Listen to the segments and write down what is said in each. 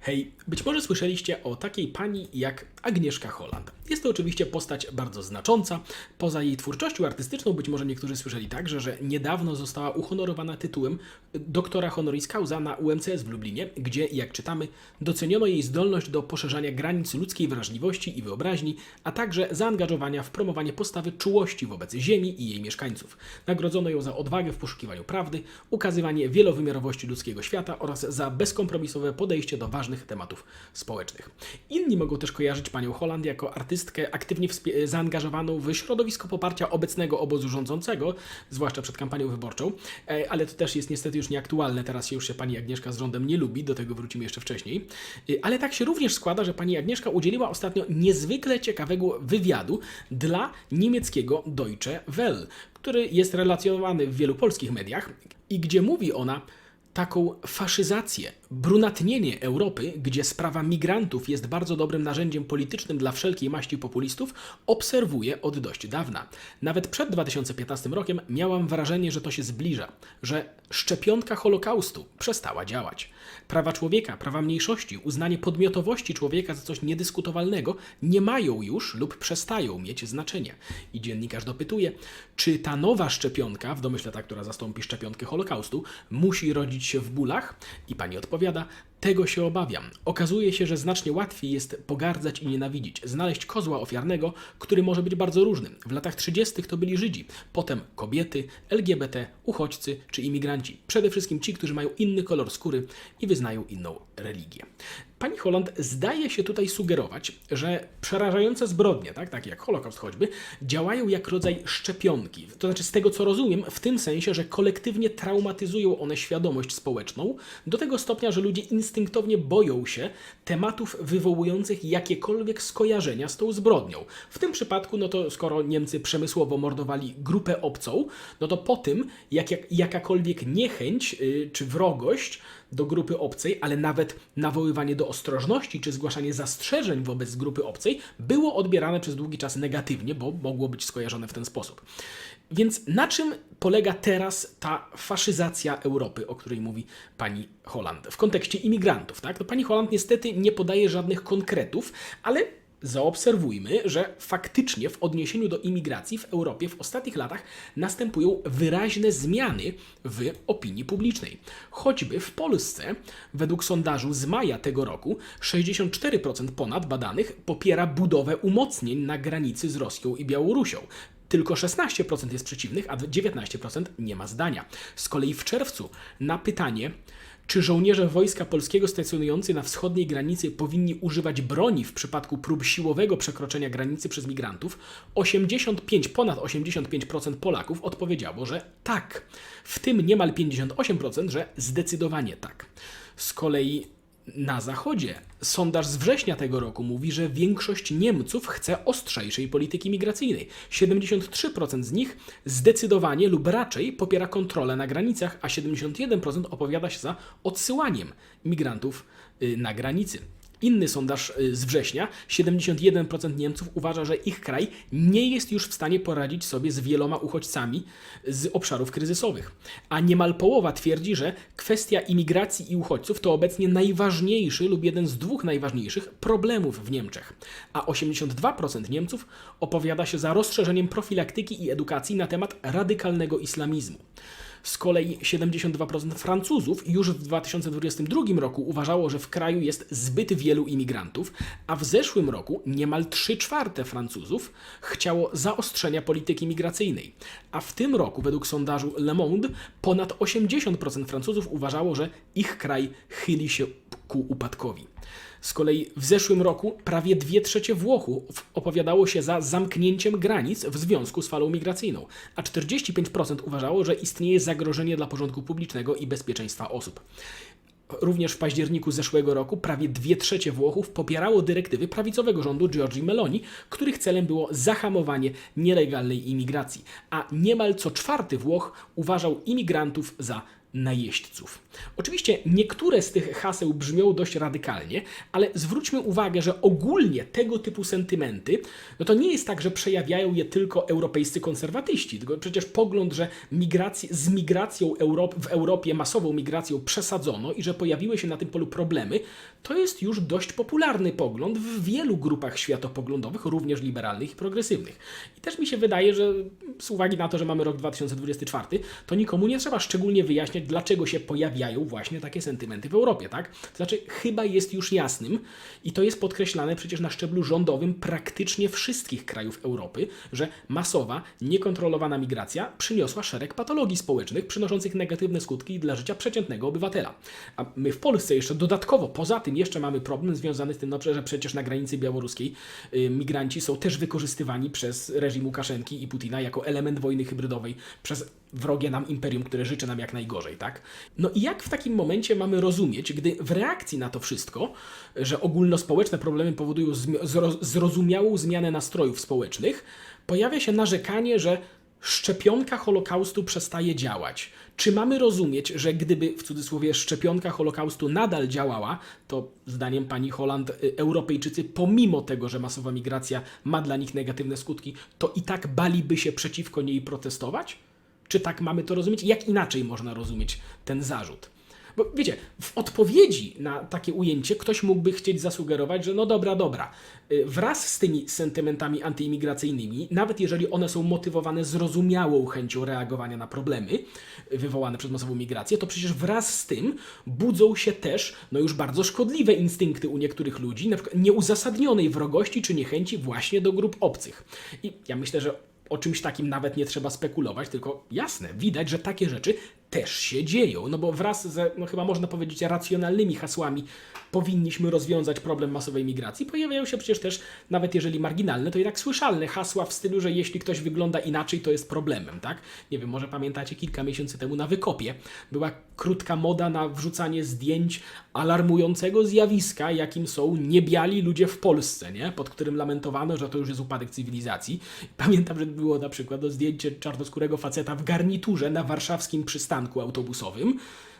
Hej, być może słyszeliście o takiej pani jak Agnieszka Holland. Jest to oczywiście postać bardzo znacząca. Poza jej twórczością artystyczną, być może niektórzy słyszeli także, że niedawno została uhonorowana tytułem doktora honoris causa na UMCS w Lublinie, gdzie, jak czytamy, doceniono jej zdolność do poszerzania granic ludzkiej wrażliwości i wyobraźni, a także zaangażowania w promowanie postawy czułości wobec Ziemi i jej mieszkańców. Nagrodzono ją za odwagę w poszukiwaniu prawdy, ukazywanie wielowymiarowości ludzkiego świata oraz za bezkompromisowe podejście do ważnych tematów społecznych. Inni mogą też kojarzyć panią Holland jako artystkę aktywnie zaangażowaną w środowisko poparcia obecnego obozu rządzącego, zwłaszcza przed kampanią wyborczą, E, ale to też jest niestety już nieaktualne, teraz się już się pani Agnieszka z rządem nie lubi, do tego wrócimy jeszcze wcześniej. E, Ale tak się również składa, że pani Agnieszka udzieliła ostatnio niezwykle ciekawego wywiadu dla niemieckiego Deutsche Welle, który jest relacjonowany w wielu polskich mediach i gdzie mówi ona taką faszyzację, brunatnienie Europy, gdzie sprawa migrantów jest bardzo dobrym narzędziem politycznym dla wszelkiej maści populistów, obserwuję od dość dawna. Nawet przed 2015 rokiem miałam wrażenie, że to się zbliża, że szczepionka Holokaustu przestała działać. Prawa człowieka, prawa mniejszości, uznanie podmiotowości człowieka za coś niedyskutowalnego nie mają już lub przestają mieć znaczenia. I dziennikarz dopytuje, czy ta nowa szczepionka, w domyśle ta, która zastąpi szczepionkę Holokaustu, musi rodzić się w bólach? I pani odpowiada, tego się obawiam. Okazuje się, że znacznie łatwiej jest pogardzać i nienawidzić, znaleźć kozła ofiarnego, który może być bardzo różny. W latach 30. to byli Żydzi, potem kobiety, LGBT, uchodźcy czy imigranci. Przede wszystkim ci, którzy mają inny kolor skóry i wyznają inną religię. Pani Holland zdaje się tutaj sugerować, że przerażające zbrodnie, tak, takie jak Holokaust choćby, działają jak rodzaj szczepionki. To znaczy, z tego co rozumiem, w tym sensie, że kolektywnie traumatyzują one świadomość społeczną do tego stopnia, że ludzie instynktownie boją się tematów wywołujących jakiekolwiek skojarzenia z tą zbrodnią. W tym przypadku, no to skoro Niemcy przemysłowo mordowali grupę obcą, no to po tym, jak, jak jakakolwiek niechęć yy, czy wrogość do grupy obcej, ale nawet nawoływanie do ostrożności czy zgłaszanie zastrzeżeń wobec grupy obcej było odbierane przez długi czas negatywnie, bo mogło być skojarzone w ten sposób. Więc na czym polega teraz ta faszyzacja Europy, o której mówi pani Holland w kontekście imigrantów? Tak? No, pani Holland niestety nie podaje żadnych konkretów, ale zaobserwujmy, że faktycznie w odniesieniu do imigracji w Europie w ostatnich latach następują wyraźne zmiany w opinii publicznej. Choćby w Polsce, według sondażu z maja tego roku, 64% ponad badanych popiera budowę umocnień na granicy z Rosją i Białorusią. Tylko 16% jest przeciwnych, a 19% nie ma zdania. Z kolei w czerwcu na pytanie, czy żołnierze wojska polskiego stacjonujący na wschodniej granicy powinni używać broni w przypadku prób siłowego przekroczenia granicy przez migrantów? 85, ponad 85% Polaków odpowiedziało, że tak. W tym niemal 58%, że zdecydowanie tak. Z kolei na zachodzie sondaż z września tego roku mówi, że większość Niemców chce ostrzejszej polityki migracyjnej. 73% z nich zdecydowanie lub raczej popiera kontrolę na granicach, a 71% opowiada się za odsyłaniem migrantów y, na granicy. Inny sondaż y, z września, 71% Niemców uważa, że ich kraj nie jest już w stanie poradzić sobie z wieloma uchodźcami z obszarów kryzysowych. A niemal połowa twierdzi, że kwestia imigracji i uchodźców to obecnie najważniejszy lub jeden z dwóch najważniejszych problemów w Niemczech. A 82% Niemców opowiada się za rozszerzeniem profilaktyki i edukacji na temat radykalnego islamizmu. Z kolei 72% Francuzów już w 2022 roku uważało, że w kraju jest zbyt wielu imigrantów, a w zeszłym roku niemal 3 czwarte Francuzów chciało zaostrzenia polityki migracyjnej. A w tym roku, według sondażu Le Monde, ponad 80% Francuzów uważało, że ich kraj chyli się ku upadkowi. Z kolei w zeszłym roku prawie 2 trzecie Włochów opowiadało się za zamknięciem granic w związku z falą migracyjną, a 45% uważało, że istnieje zagrożenie dla porządku publicznego i bezpieczeństwa osób. Również w październiku zeszłego roku prawie 2 trzecie Włochów popierało dyrektywy prawicowego rządu Giorgi Meloni, których celem było zahamowanie nielegalnej imigracji, a niemal co czwarty Włoch uważał imigrantów za najeźdźców. Oczywiście niektóre z tych haseł brzmią dość radykalnie, ale zwróćmy uwagę, że ogólnie tego typu sentymenty, no to nie jest tak, że przejawiają je tylko europejscy konserwatyści, tylko przecież pogląd, że migracji, z migracją Europ, w Europie, masową migracją przesadzono i że pojawiły się na tym polu problemy, to jest już dość popularny pogląd w wielu grupach światopoglądowych, również liberalnych i progresywnych. I też mi się wydaje, że z uwagi na to, że mamy rok 2024, to nikomu nie trzeba szczególnie wyjaśniać, dlaczego się pojawiają właśnie takie sentymenty w Europie, tak? To znaczy, chyba jest już jasnym i to jest podkreślane przecież na szczeblu rządowym praktycznie wszystkich krajów Europy, że masowa, niekontrolowana migracja przyniosła szereg patologii społecznych, przynoszących negatywne skutki dla życia przeciętnego obywatela. A my w Polsce jeszcze dodatkowo, poza tym jeszcze mamy problem związany z tym, no, że przecież na granicy białoruskiej y, migranci są też wykorzystywani przez reżim Łukaszenki i Putina jako element wojny hybrydowej przez wrogie nam imperium, które życzy nam jak najgorzej, tak? No i jak w takim momencie mamy rozumieć, gdy w reakcji na to wszystko, że ogólnospołeczne problemy powodują zrozumiałą zmianę nastrojów społecznych, pojawia się narzekanie, że szczepionka Holokaustu przestaje działać. Czy mamy rozumieć, że gdyby w cudzysłowie szczepionka Holokaustu nadal działała, to zdaniem pani Holland, y, Europejczycy, pomimo tego, że masowa migracja ma dla nich negatywne skutki, to i tak baliby się przeciwko niej protestować? Czy tak mamy to rozumieć? Jak inaczej można rozumieć ten zarzut? Bo wiecie, w odpowiedzi na takie ujęcie ktoś mógłby chcieć zasugerować, że no dobra, dobra, y, wraz z tymi sentymentami antyimigracyjnymi, nawet jeżeli one są motywowane zrozumiałą chęcią reagowania na problemy y, wywołane przez masową migrację, to przecież wraz z tym budzą się też no już bardzo szkodliwe instynkty u niektórych ludzi, na przykład nieuzasadnionej wrogości czy niechęci właśnie do grup obcych. I ja myślę, że o czymś takim nawet nie trzeba spekulować, tylko jasne, widać, że takie rzeczy też się dzieją. No bo wraz ze, no chyba można powiedzieć, racjonalnymi hasłami powinniśmy rozwiązać problem masowej migracji, pojawiają się przecież też, nawet jeżeli marginalne, to tak słyszalne hasła w stylu, że jeśli ktoś wygląda inaczej, to jest problemem, tak? Nie wiem, może pamiętacie kilka miesięcy temu na Wykopie była krótka moda na wrzucanie zdjęć alarmującego zjawiska, jakim są niebiali ludzie w Polsce, nie? Pod którym lamentowano, że to już jest upadek cywilizacji. Pamiętam, że było na przykład zdjęcie czarnoskórego faceta w garniturze na warszawskim przystanku autobusowym.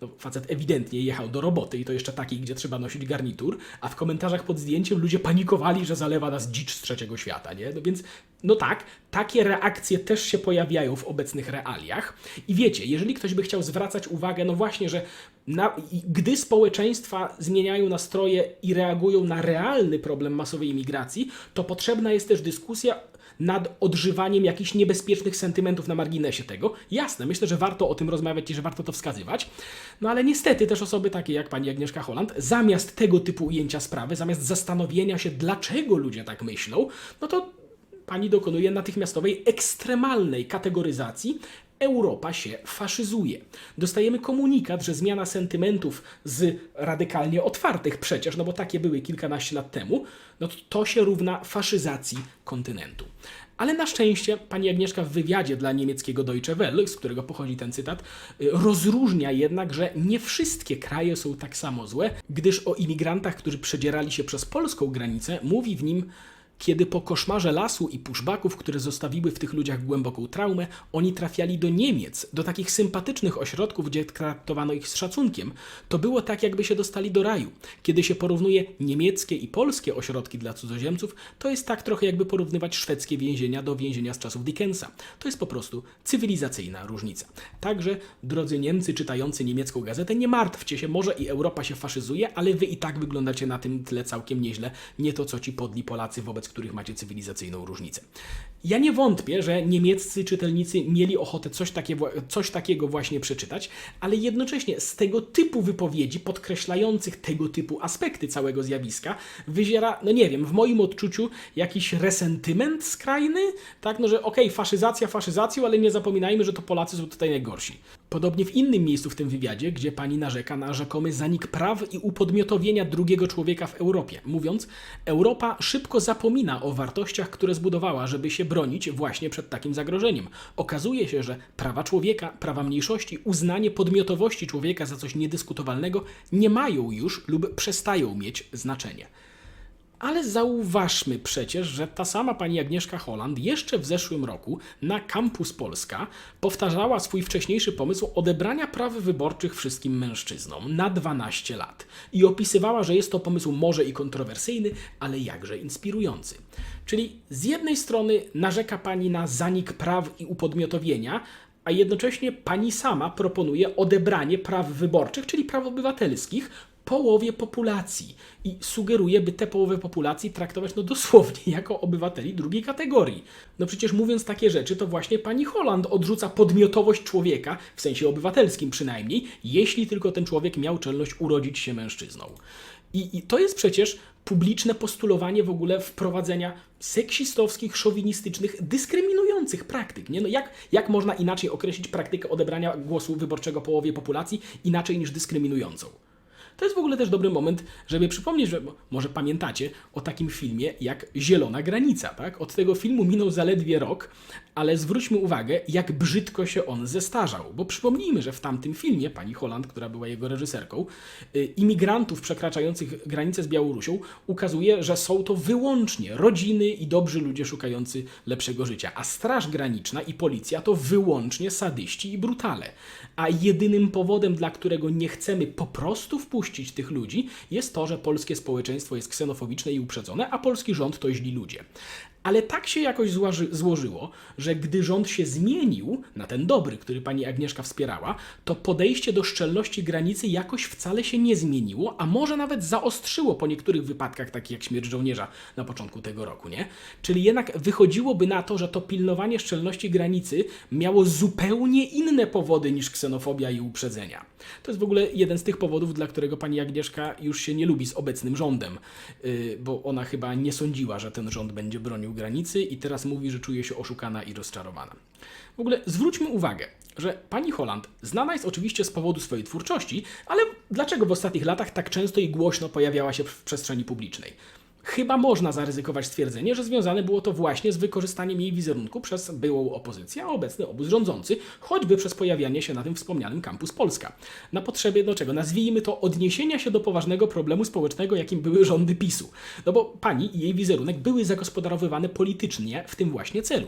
No, facet ewidentnie jechał do roboty i to jeszcze takiej, gdzie trzeba nosić garnitur, a w komentarzach pod zdjęciem ludzie panikowali, że zalewa nas dzicz z trzeciego świata, nie? No więc, no tak, takie reakcje też się pojawiają w obecnych realiach. I wiecie, jeżeli ktoś by chciał zwracać uwagę, no właśnie, że na, gdy społeczeństwa zmieniają nastroje i reagują na realny problem masowej imigracji, to potrzebna jest też dyskusja nad odżywaniem jakichś niebezpiecznych sentymentów na marginesie tego. Jasne, myślę, że warto o tym rozmawiać i że warto to wskazywać. No ale niestety też osoby takie jak pani Agnieszka Holland, zamiast tego typu ujęcia sprawy, zamiast zastanowienia się, dlaczego ludzie tak myślą, no to pani dokonuje natychmiastowej, ekstremalnej kategoryzacji. Europa się faszyzuje. Dostajemy komunikat, że zmiana sentymentów z radykalnie otwartych przecież, no bo takie były kilkanaście lat temu, no to, to się równa faszyzacji kontynentu. Ale na szczęście pani Agnieszka w wywiadzie dla niemieckiego Deutsche Welle, z którego pochodzi ten cytat, y, rozróżnia jednak, że nie wszystkie kraje są tak samo złe, gdyż o imigrantach, którzy przedzierali się przez polską granicę, mówi w nim kiedy po koszmarze lasu i puszbaków, które zostawiły w tych ludziach głęboką traumę, oni trafiali do Niemiec, do takich sympatycznych ośrodków, gdzie traktowano ich z szacunkiem, to było tak, jakby się dostali do raju. Kiedy się porównuje niemieckie i polskie ośrodki dla cudzoziemców, to jest tak trochę jakby porównywać szwedzkie więzienia do więzienia z czasów Dickensa. To jest po prostu cywilizacyjna różnica. Także, drodzy Niemcy czytający niemiecką gazetę, nie martwcie się, może i Europa się faszyzuje, ale wy i tak wyglądacie na tym tle całkiem nieźle, nie to co ci podli Polacy wobec których macie cywilizacyjną różnicę. Ja nie wątpię, że niemieccy czytelnicy mieli ochotę coś, takie, coś takiego właśnie przeczytać, ale jednocześnie z tego typu wypowiedzi podkreślających tego typu aspekty całego zjawiska wyziera, no nie wiem, w moim odczuciu jakiś resentyment skrajny, tak, no że okej, okay, faszyzacja faszyzacją, ale nie zapominajmy, że to Polacy są tutaj najgorsi. Podobnie w innym miejscu w tym wywiadzie, gdzie pani narzeka na rzekomy zanik praw i upodmiotowienia drugiego człowieka w Europie, mówiąc, Europa szybko zapomina o wartościach, które zbudowała, żeby się bronić właśnie przed takim zagrożeniem. Okazuje się, że prawa człowieka, prawa mniejszości, uznanie podmiotowości człowieka za coś niedyskutowalnego nie mają już lub przestają mieć znaczenie. Ale zauważmy przecież, że ta sama pani Agnieszka Holland jeszcze w zeszłym roku na Campus Polska powtarzała swój wcześniejszy pomysł odebrania praw wyborczych wszystkim mężczyznom na 12 lat i opisywała, że jest to pomysł może i kontrowersyjny, ale jakże inspirujący. Czyli z jednej strony narzeka pani na zanik praw i upodmiotowienia, a jednocześnie pani sama proponuje odebranie praw wyborczych, czyli praw obywatelskich, połowie populacji i sugeruje, by tę połowę populacji traktować no dosłownie jako obywateli drugiej kategorii. No przecież mówiąc takie rzeczy, to właśnie pani Holland odrzuca podmiotowość człowieka, w sensie obywatelskim przynajmniej, jeśli tylko ten człowiek miał czelność urodzić się mężczyzną. I, I to jest przecież publiczne postulowanie w ogóle wprowadzenia seksistowskich, szowinistycznych, dyskryminujących praktyk. Nie? No jak, jak można inaczej określić praktykę odebrania głosu wyborczego połowie populacji inaczej niż dyskryminującą? To jest w ogóle też dobry moment, żeby przypomnieć, że może pamiętacie o takim filmie jak Zielona Granica. Tak? Od tego filmu minął zaledwie rok, ale zwróćmy uwagę, jak brzydko się on zestarzał. Bo przypomnijmy, że w tamtym filmie pani Holland, która była jego reżyserką, y, imigrantów przekraczających granicę z Białorusią ukazuje, że są to wyłącznie rodziny i dobrzy ludzie szukający lepszego życia, a Straż Graniczna i policja to wyłącznie sadyści i brutale. A jedynym powodem, dla którego nie chcemy po prostu wpuścić tych ludzi, jest to, że polskie społeczeństwo jest ksenofobiczne i uprzedzone, a polski rząd to źli ludzie. Ale tak się jakoś złoży, złożyło, że gdy rząd się zmienił na ten dobry, który pani Agnieszka wspierała, to podejście do szczelności granicy jakoś wcale się nie zmieniło, a może nawet zaostrzyło po niektórych wypadkach, takich jak śmierć żołnierza na początku tego roku, nie? Czyli jednak wychodziłoby na to, że to pilnowanie szczelności granicy miało zupełnie inne powody niż ksenofobia i uprzedzenia. To jest w ogóle jeden z tych powodów, dla którego pani Agnieszka już się nie lubi z obecnym rządem, yy, bo ona chyba nie sądziła, że ten rząd będzie bronił granicy i teraz mówi, że czuje się oszukana i rozczarowana. W ogóle zwróćmy uwagę, że pani Holland znana jest oczywiście z powodu swojej twórczości, ale dlaczego w ostatnich latach tak często i głośno pojawiała się w przestrzeni publicznej? Chyba można zaryzykować stwierdzenie, że związane było to właśnie z wykorzystaniem jej wizerunku przez byłą opozycję, a obecny obóz rządzący, choćby przez pojawianie się na tym wspomnianym Campus Polska. Na potrzebie do czego? Nazwijmy to odniesienia się do poważnego problemu społecznego, jakim były rządy PiSu. No bo pani i jej wizerunek były zagospodarowywane politycznie w tym właśnie celu.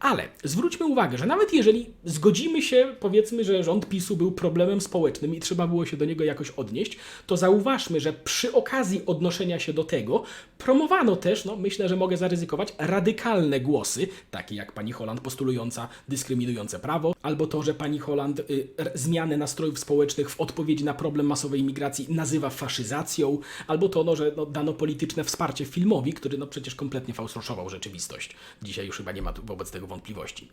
Ale zwróćmy uwagę, że nawet jeżeli zgodzimy się, powiedzmy, że rząd PiSu był problemem społecznym i trzeba było się do niego jakoś odnieść, to zauważmy, że przy okazji odnoszenia się do tego promowano też, no myślę, że mogę zaryzykować, radykalne głosy, takie jak pani Holland postulująca dyskryminujące prawo, albo to, że pani Holland y, zmianę nastrojów społecznych w odpowiedzi na problem masowej migracji nazywa faszyzacją, albo to, no, że no, dano polityczne wsparcie filmowi, który no przecież kompletnie fałszował rzeczywistość. Dzisiaj już chyba nie ma wobec tego wątpliwości.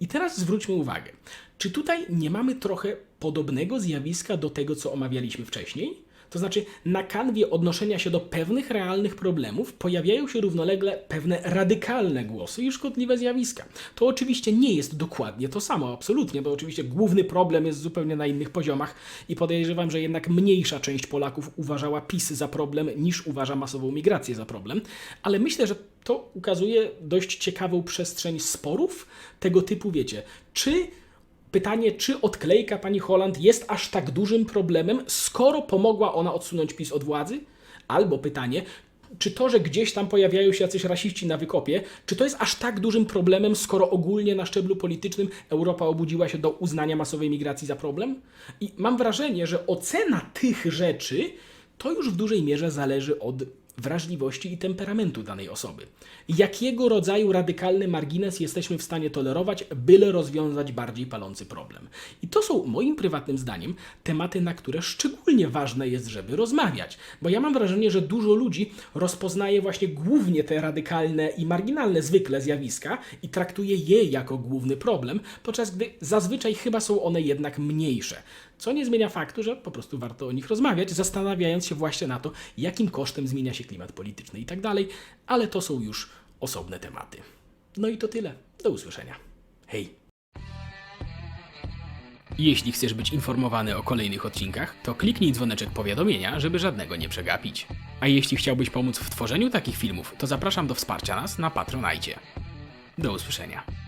I teraz zwróćmy uwagę, czy tutaj nie mamy trochę podobnego zjawiska do tego, co omawialiśmy wcześniej? To znaczy, na kanwie odnoszenia się do pewnych realnych problemów pojawiają się równolegle pewne radykalne głosy i szkodliwe zjawiska. To oczywiście nie jest dokładnie to samo, absolutnie, bo oczywiście główny problem jest zupełnie na innych poziomach i podejrzewam, że jednak mniejsza część Polaków uważała PiS za problem niż uważa masową migrację za problem, ale myślę, że to ukazuje dość ciekawą przestrzeń sporów tego typu, wiecie, czy Pytanie, czy odklejka pani Holland jest aż tak dużym problemem, skoro pomogła ona odsunąć PiS od władzy? Albo pytanie, czy to, że gdzieś tam pojawiają się jacyś rasiści na wykopie, czy to jest aż tak dużym problemem, skoro ogólnie na szczeblu politycznym Europa obudziła się do uznania masowej migracji za problem? I mam wrażenie, że ocena tych rzeczy to już w dużej mierze zależy od wrażliwości i temperamentu danej osoby. Jakiego rodzaju radykalny margines jesteśmy w stanie tolerować, byle rozwiązać bardziej palący problem. I to są moim prywatnym zdaniem tematy, na które szczególnie ważne jest, żeby rozmawiać. Bo ja mam wrażenie, że dużo ludzi rozpoznaje właśnie głównie te radykalne i marginalne zwykle zjawiska i traktuje je jako główny problem, podczas gdy zazwyczaj chyba są one jednak mniejsze. Co nie zmienia faktu, że po prostu warto o nich rozmawiać, zastanawiając się właśnie na to, jakim kosztem zmienia się klimat polityczny i tak dalej, ale to są już osobne tematy. No i to tyle. Do usłyszenia. Hej! Jeśli chcesz być informowany o kolejnych odcinkach, to kliknij dzwoneczek powiadomienia, żeby żadnego nie przegapić. A jeśli chciałbyś pomóc w tworzeniu takich filmów, to zapraszam do wsparcia nas na Patronajcie. Do usłyszenia.